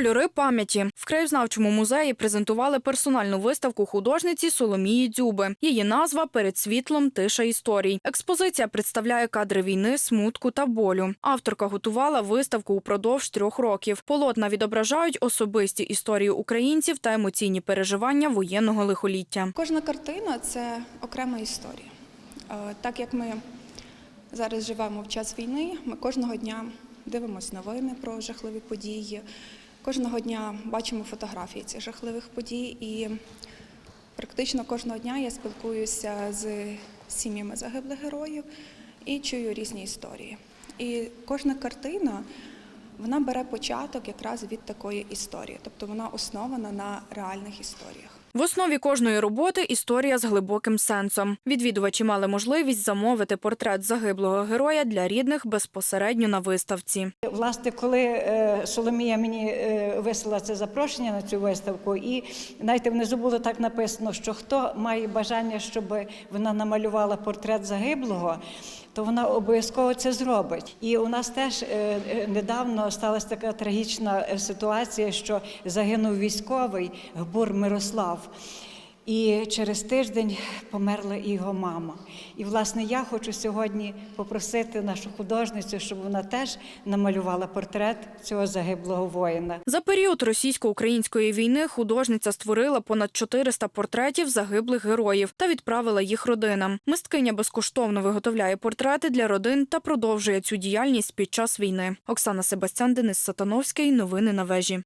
Кольори пам'яті в краєзнавчому музеї презентували персональну виставку художниці Соломії Дзюби. Її назва перед світлом тиша історій. Експозиція представляє кадри війни, смутку та болю. Авторка готувала виставку упродовж трьох років. Полотна відображають особисті історії українців та емоційні переживання воєнного лихоліття. Кожна картина це окрема історія. Е, Так як ми зараз живемо в час війни, ми кожного дня дивимося новини про жахливі події, кожного дня бачимо фотографії цих жахливих подій, і практично кожного дня я спілкуюся з сім'ями загиблих героїв і чую різні історії. І кожна картина вона бере початок якраз від такої історії, тобто вона основана на реальних історіях. В основі кожної роботи історія з глибоким сенсом. Відвідувачі мали можливість замовити портрет загиблого героя для рідних безпосередньо на виставці. Власне, коли е, Соломія мені е, вислала це запрошення на цю виставку, і знаєте, внизу було так написано, що хто має бажання, щоб вона намалювала портрет загиблого, то вона обов'язково це зробить. І у нас теж е, е, недавно сталася така трагічна е, ситуація, що загинув військовий Гбур Мирослав. І через тиждень померла його мама. І, власне, я хочу сьогодні попросити нашу художницю, щоб вона теж намалювала портрет цього загиблого воїна. За період російсько-української війни художниця створила понад 400 портретів загиблих героїв та відправила їх родинам. Мисткиня безкоштовно виготовляє портрети для родин та продовжує цю діяльність під час війни. Оксана Себастян, Денис Сатановський. Новини на вежі.